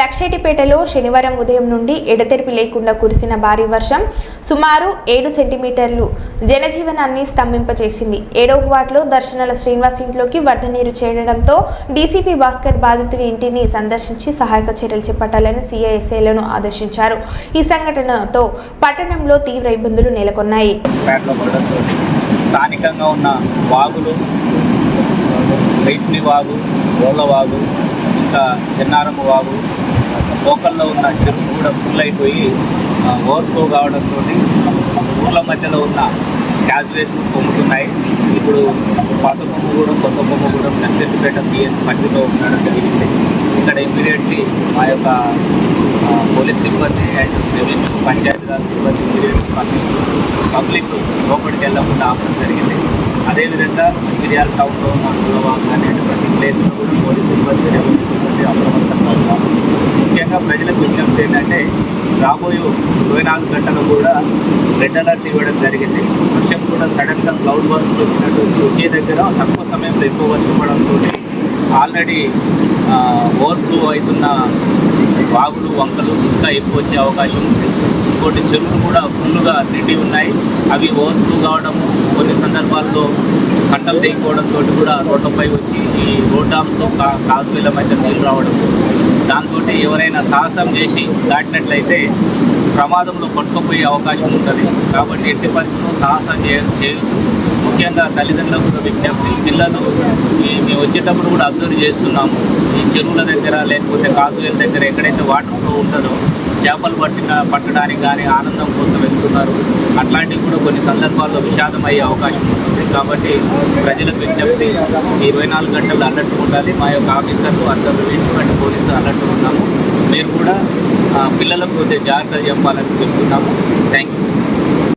లక్షేటిపేటలో శనివారం ఉదయం నుండి ఎడతెరిపి లేకుండా కురిసిన భారీ వర్షం సుమారు ఏడు సెంటీమీటర్లు జనజీవనాన్ని స్తంభింపచేసింది. ఏడో వార్డులో దర్శనాల శ్రీనివాస్ ఇంట్లోకి వరద నీరు చేరడంతో డీసీపీ భాస్కర్ బాధితుడి ఇంటిని సందర్శించి సహాయక చర్యలు చేపట్టాలని సిఐఎస్ఏలను ఆదేశించారు. ఈ సంఘటనతో పట్టణంలో తీవ్ర ఇబ్బందులు నెలకొన్నాయి. స్థానికంగా ఉన్న వాగులు రైచిలి వాగు గోళ్ళ వాగు ఇంకా చిన్నారమ్మ వాగు లోకల్లో ఉన్న చెరువు కూడా ఫుల్ అయిపోయి ఓవర్ఫ్లో కావడంతో ఊర్ల మధ్యలో ఉన్న క్యాజ్వేస్ పొమ్ముతున్నాయి ఇప్పుడు పాత కొమ్ము కూడా కొత్త కొమ్ము కూడా నర్సెట్పేట పిఎస్ మధ్యలో ఉండడం జరిగింది. ఇక్కడ ఇమీడియట్లీ మా యొక్క పోలీస్ సిబ్బంది అండ్ రెవెన్యూ పంచాయతీరాజ్ సిబ్బంది ఇమీడియట్ స్పందించి పబ్లిక్ లోపలికి వెళ్ళకుండా ఆపడం జరిగింది. అదేవిధంగా మంచిర్యాల టౌన్లో మా కులవాగు అనేటువంటి ప్లేస్లో కూడా పోలీస్ సిబ్బంది రెవెన్యూ ముఖ్యంగా ప్రజలకు విజ్ఞప్తి ఏంటంటే రాబోయే ఇరవై నాలుగు గంటలు కూడా రెడ్ అలర్ట్ ఇవ్వడం జరిగింది. వర్షం కూడా సడన్గా క్లౌడ్ వర్క్స్ వచ్చినట్టు ఒకే దగ్గర తక్కువ సమయంలో ఎక్కువ వర్షం పడడంతో ఆల్రెడీ ఓవర్ఫ్లో అవుతున్న వాగులు వంకలు ఇంకా ఎక్కువ వచ్చే అవకాశం ఉంది. ఇంకోటి చెరువులు కూడా ఫుల్గా నిండి ఉన్నాయి. అవి ఓవర్ఫ్లో కావడము కొన్ని సందర్భాల్లో పంటలు తెగిపోవడంతో కూడా రోడ్లపై వచ్చి ఈ రోడ్ డామ్స్ కా- కాజ్వేల మధ్య నీళ్ళు రావడం దాంతో ఎవరైనా సాహసం చేసి దాటినట్లయితే ప్రమాదంలో పట్టుకుపోయే అవకాశం ఉంటుంది. కాబట్టి ఎట్టి పరిస్థితుల్లో సాహసం చేయ చేయొచ్చు ముఖ్యంగా తల్లిదండ్రులకు కూడా విజ్ఞప్తి. పిల్లలు మేము వచ్చేటప్పుడు కూడా అబ్జర్వ్ చేస్తున్నాము. ఈ చెరువుల దగ్గర లేకపోతే కాజువేల దగ్గర ఎక్కడైతే వాటర్ ఫ్లో ఉంటుందో చేపలు పట్టిన పట్టడానికి కానీ ఆనందం కోసం వెళ్తున్నారు. అట్లాంటివి కూడా కొన్ని సందర్భాల్లో విషాదం అయ్యే అవకాశం ఉంటుంది. కాబట్టి ప్రజలకు విజ్ఞప్తి ఇరవై నాలుగు గంటలు అలర్ట్ ఉండాలి. మా యొక్క ఆఫీసర్లు అందరూ ఇటువంటి పోలీసులు అలర్ట్ ఉన్నాము. మీరు కూడా పిల్లలకు కొద్దిగా జాగ్రత్త చెప్పాలని చెప్తున్నాము థ్యాంక్ యూ